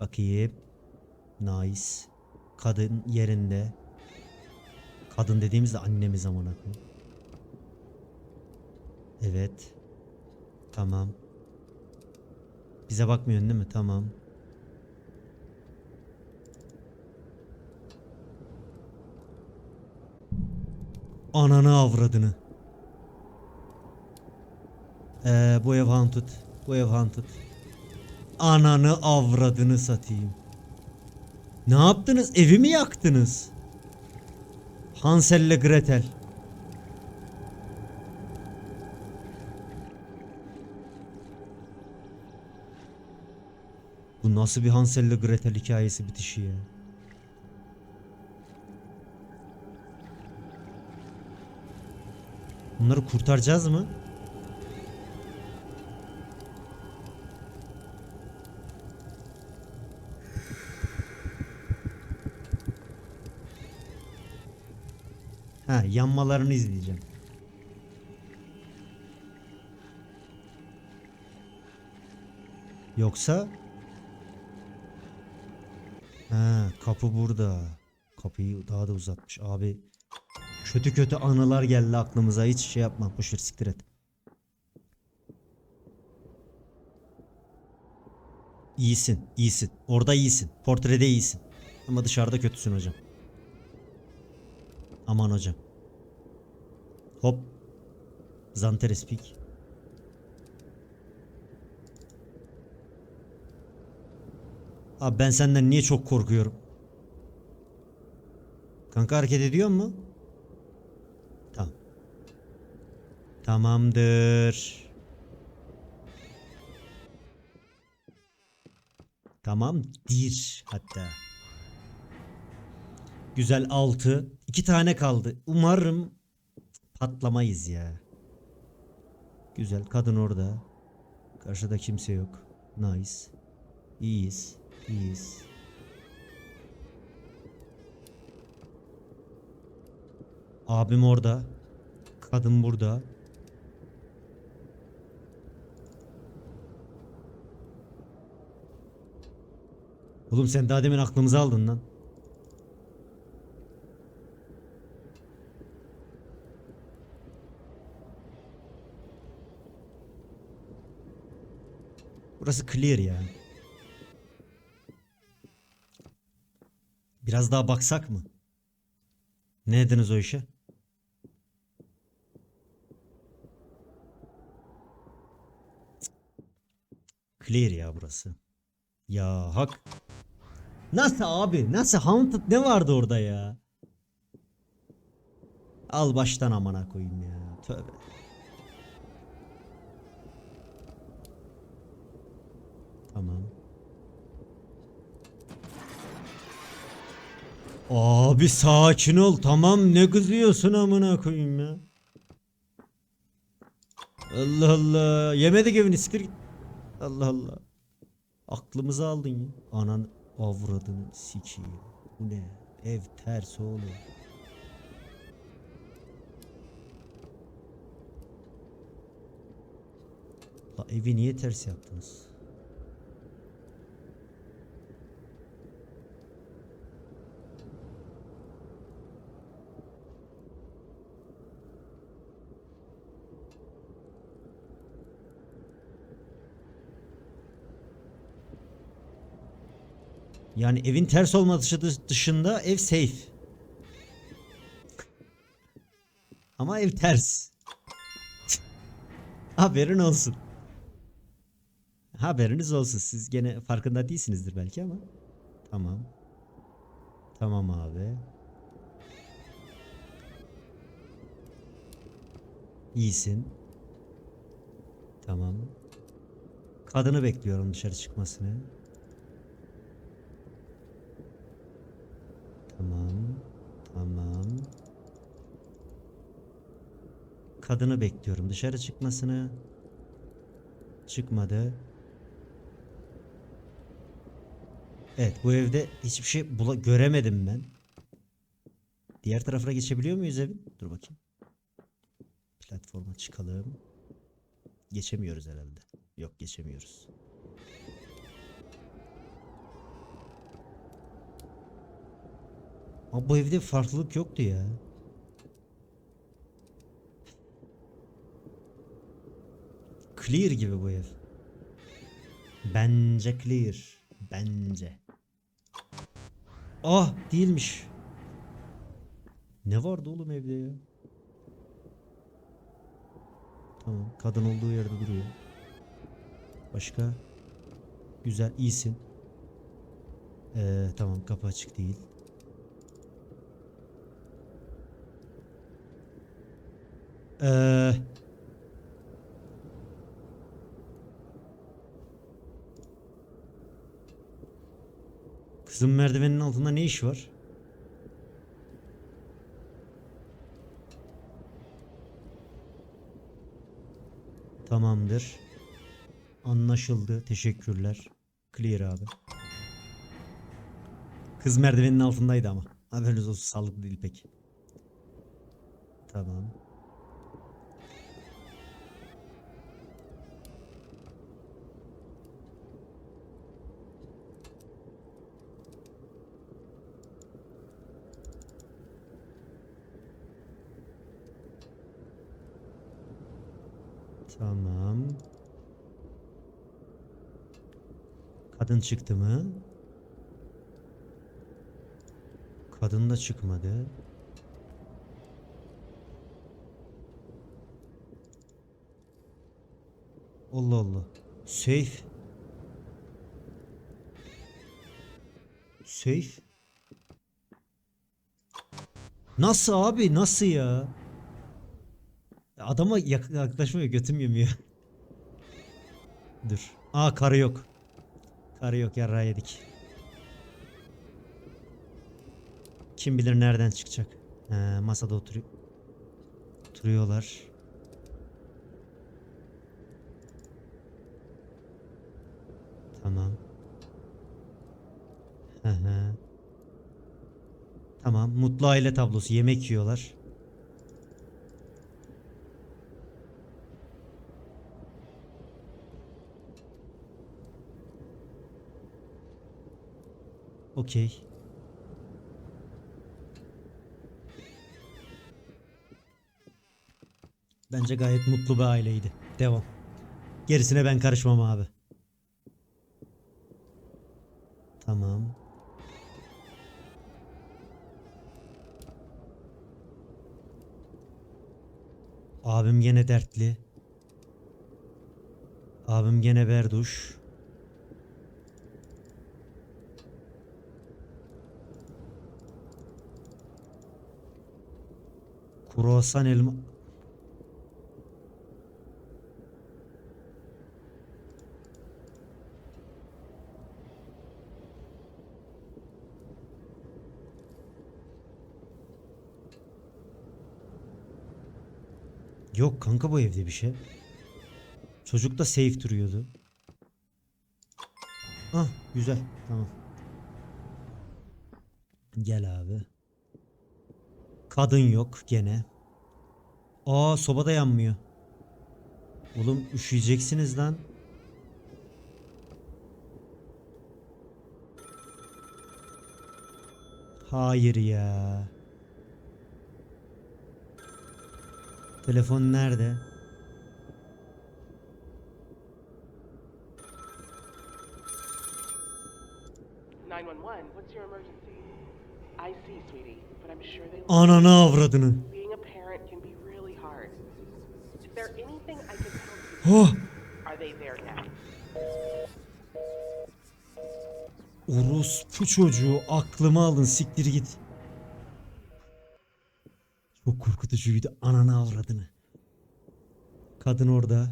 Bakayım. Nice. Kadın yerinde. Kadın dediğimizde annemiz amına koyayım. Evet. Tamam. Bize bakmıyorsun değil mi? Tamam. Ananı avradını. Ee, bu ev haunted. Bu ev haunted. Ananı avradını satayım. Ne yaptınız? Evi mi yaktınız? Hansel'le Gretel. Bu nasıl bir Hansel'le Gretel hikayesi bitişi ya? Bunları kurtaracağız mı? Ha, yanmalarını izleyeceğim. Yoksa Ha, kapı burada. Kapıyı daha da uzatmış. Abi kötü kötü anılar geldi aklımıza. Hiç şey yapma. Boşver siktir et. İyisin, iyisin. Orada iyisin. Portrede iyisin. Ama dışarıda kötüsün hocam. Aman hocam. Hop. Zanteres pik. Abi ben senden niye çok korkuyorum? Kanka hareket ediyor mu? Tamam. Tamamdır. Tamam. Dir hatta. Güzel 6. 2 tane kaldı. Umarım patlamayız ya. Güzel. Kadın orada. Karşıda kimse yok. Nice. İyiyiz. İyiyiz. Abim orada. Kadın burada. Oğlum sen daha demin aklımızı aldın lan. Burası clear ya. Biraz daha baksak mı? Ne dediniz o işe? Clear ya burası. Ya hak. Nasıl abi? Nasıl haunted ne vardı orada ya? Al baştan amana koyayım ya. Tövbe. Tamam. Abi sakin ol. Tamam ne kızıyorsun amına koyayım ya. Allah Allah. Yemedik evini siktir git. Allah Allah. Aklımızı aldın ya. Anan avradını sikeyim. Bu ne? Ev ters oğlum. La evi niye ters yaptınız? Yani evin ters olması dışı- dışında ev safe. Ama ev ters. Haberin olsun. Haberiniz olsun. Siz gene farkında değilsinizdir belki ama. Tamam. Tamam abi. İyisin. Tamam. Kadını bekliyorum dışarı çıkmasını. kadını bekliyorum. Dışarı çıkmasını. Çıkmadı. Evet bu evde hiçbir şey bula göremedim ben. Diğer tarafına geçebiliyor muyuz evin? Dur bakayım. Platforma çıkalım. Geçemiyoruz herhalde. Yok geçemiyoruz. Ama bu evde farklılık yoktu ya. Clear gibi bu ev. Bence clear. Bence. Ah değilmiş. Ne vardı oğlum evde ya? Tamam kadın olduğu yerde duruyor. Başka? Güzel iyisin. Ee, tamam kapı açık değil. Ee, kızın merdivenin altında ne iş var? Tamamdır. Anlaşıldı. Teşekkürler. Clear abi. Kız merdivenin altındaydı ama. Haberiniz olsun sağlıklı değil pek. Tamam. Tamam. Kadın çıktı mı? Kadın da çıkmadı. Allah Allah. Safe. Safe. Nasıl abi? Nasıl ya? Adama yak- yaklaşmıyor götüm yemiyor. Dur. Aa karı yok. Karı yok yarrağı yedik. Kim bilir nereden çıkacak. He, masada oturuyor. Oturuyorlar. Tamam. Hı. Tamam. Mutlu aile tablosu. Yemek yiyorlar. Okey. Bence gayet mutlu bir aileydi. Devam. Gerisine ben karışmam abi. Tamam. Abim gene dertli. Abim gene berduş. Kruvasan elma... Yok kanka bu evde bir şey. Çocuk da safe duruyordu. Ah güzel tamam. Gel abi. Kadın yok gene. Aa soba da yanmıyor. Oğlum üşüyeceksiniz lan. Hayır ya. Telefon nerede? Nine one there anything I can help you? Oh! Are they there now? Orospu çocuğu aklımı alın siktir git. Çok korkutucuydu ananı avradını. Kadın orada.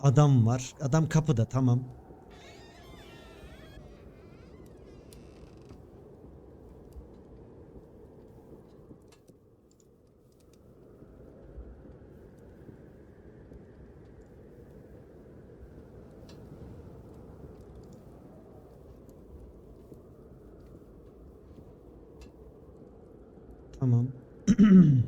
Adam var. Adam kapıda tamam. Tamam.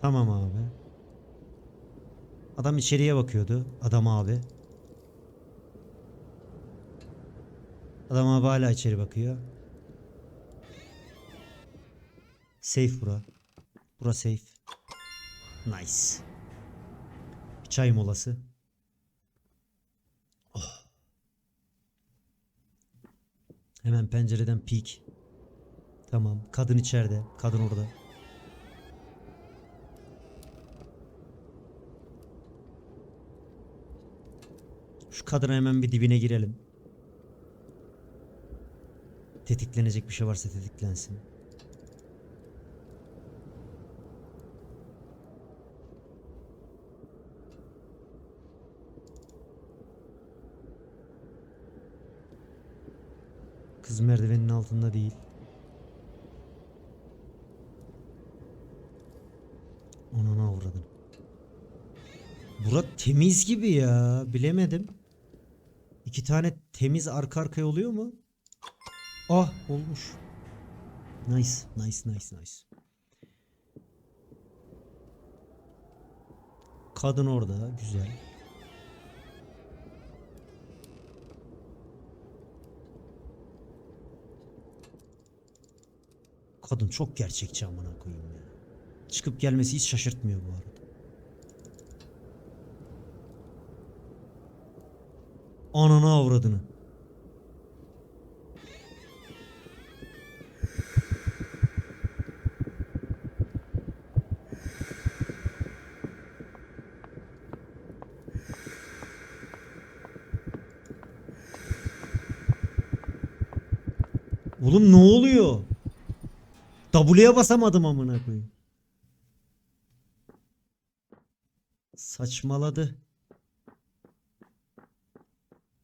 tamam abi. Adam içeriye bakıyordu. Adam abi. Adam abi hala içeri bakıyor. Safe bura. Bura safe. Nice. Bir çay molası. Hemen pencereden peek. Tamam. Kadın içeride. Kadın orada. Şu kadına hemen bir dibine girelim. Tetiklenecek bir şey varsa tetiklensin. Kız merdivenin altında değil. Ananı avradın. Bura temiz gibi ya. Bilemedim. İki tane temiz arka arkaya oluyor mu? Ah olmuş. Nice, nice, nice, nice. Kadın orada, güzel. Kadın çok gerçekçi amına koyayım ya. Çıkıp gelmesi hiç şaşırtmıyor bu arada. Ananı avradını. Oğlum ne oluyor? W'ye basamadım amına koyayım. Saçmaladı.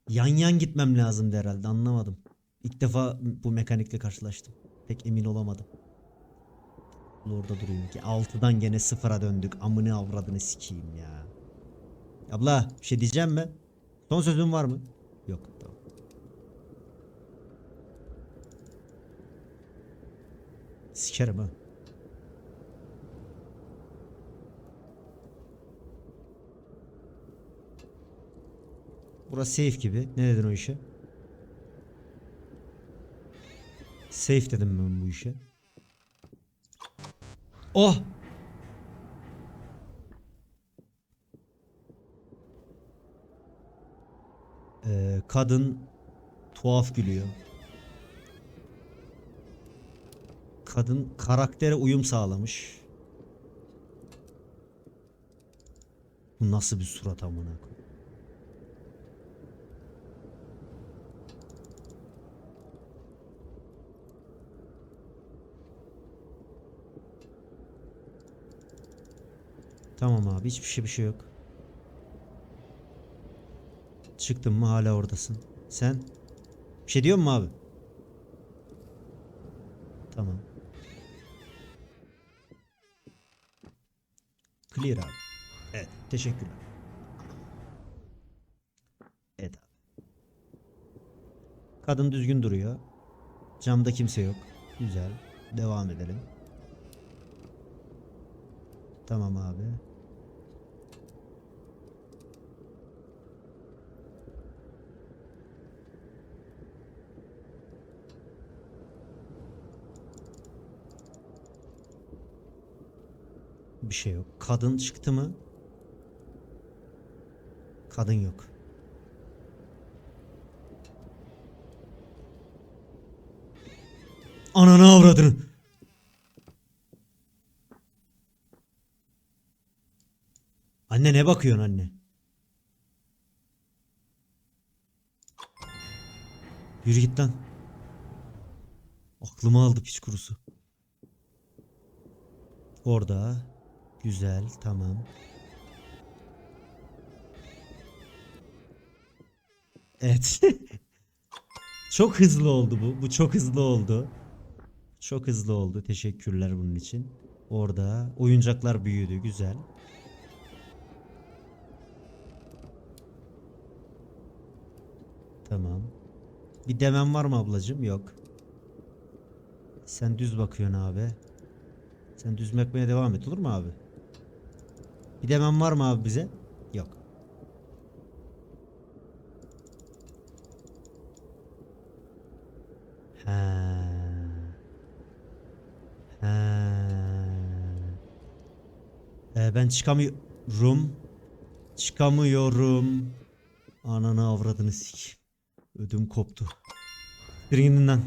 Yan yan gitmem lazımdı herhalde anlamadım. İlk defa bu mekanikle karşılaştım. Pek emin olamadım. Orada durayım ki 6'dan gene sıfıra döndük. Amını avradını sikeyim ya. Abla bir şey diyeceğim mi? Son sözün var mı? Yok tamam. Sikerim ha. Burası safe gibi. Ne dedin o işe? Safe dedim ben bu işe. Oh! Ee, kadın tuhaf gülüyor. Kadın karaktere uyum sağlamış. Bu nasıl bir surat amına? Tamam abi hiçbir şey bir şey yok. Çıktın mı hala oradasın. Sen bir şey diyor mu abi? Tamam. Clear abi. Evet teşekkürler. Evet abi. Kadın düzgün duruyor. Camda kimse yok. Güzel. Devam edelim. Tamam abi. Bir şey yok. Kadın çıktı mı? Kadın yok. Ananı avradını. Anne ne bakıyorsun anne? Yürü git lan. Aklımı aldı piç kurusu. Orada. Güzel, tamam. Evet. çok hızlı oldu bu. Bu çok hızlı oldu. Çok hızlı oldu. Teşekkürler bunun için. Orada oyuncaklar büyüdü. Güzel. Tamam. Bir demem var mı ablacığım? Yok. Sen düz bakıyorsun abi. Sen düz bakmaya devam et olur mu abi? Bir demem var mı abi bize? Yok. He. He. Ee, ben çıkamıyorum. Çıkamıyorum. Ananı avradını sik. Ödüm koptu. Birinden.